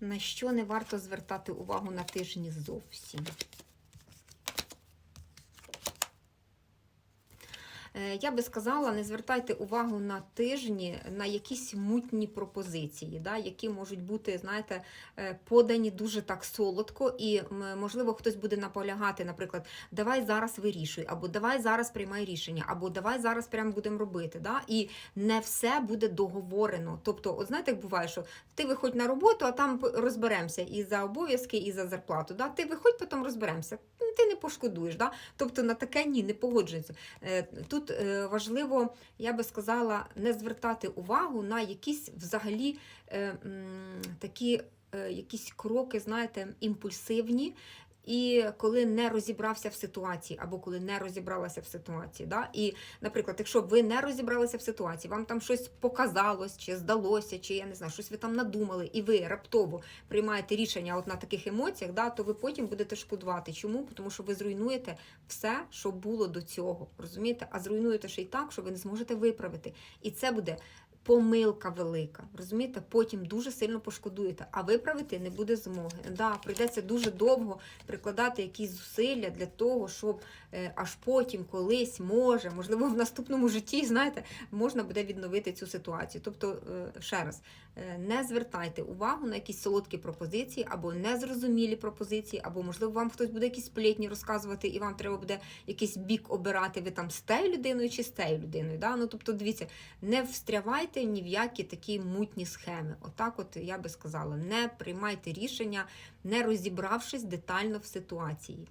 На що не варто звертати увагу на тижні зовсім? Я би сказала, не звертайте увагу на тижні на якісь мутні пропозиції, да, які можуть бути, знаєте, е, подані дуже так солодко, і можливо хтось буде наполягати, наприклад, давай зараз вирішуй, або давай зараз приймай рішення, або давай зараз прямо будемо робити. Да? І не все буде договорено. Тобто, от знаєте, як буває, що ти виходь на роботу, а там розберемося і за обов'язки, і за зарплату. Да? Ти виходь, потім розберемося. Ти не пошкодуєш. Да? Тобто на таке ні, не погоджується. Е, Тут е, важливо, я би сказала, не звертати увагу на якісь взагалі е, такі якісь кроки, знаєте, імпульсивні. І коли не розібрався в ситуації, або коли не розібралася в ситуації. Да? І, наприклад, якщо ви не розібралися в ситуації, вам там щось показалось, чи здалося, чи я не знаю, щось ви там надумали, і ви раптово приймаєте рішення от на таких емоціях, да, то ви потім будете шкодувати. Чому? Тому що ви зруйнуєте все, що було до цього. Розумієте? А зруйнуєте ще й так, що ви не зможете виправити. І це буде. Помилка велика, розумієте? Потім дуже сильно пошкодуєте, а виправити не буде змоги. Да, прийдеться дуже довго прикладати якісь зусилля для того, щоб е, аж потім колись може, можливо, в наступному житті, знаєте, можна буде відновити цю ситуацію. Тобто, е, ще раз, е, не звертайте увагу на якісь солодкі пропозиції або незрозумілі пропозиції, або, можливо, вам хтось буде якісь сплетні розказувати, і вам треба буде якийсь бік обирати, ви там з тією людиною чи з тією людиною. Да? Ну, тобто, дивіться, не встрявайте ні в які такі мутні схеми. Отак, от я би сказала, не приймайте рішення, не розібравшись детально в ситуації.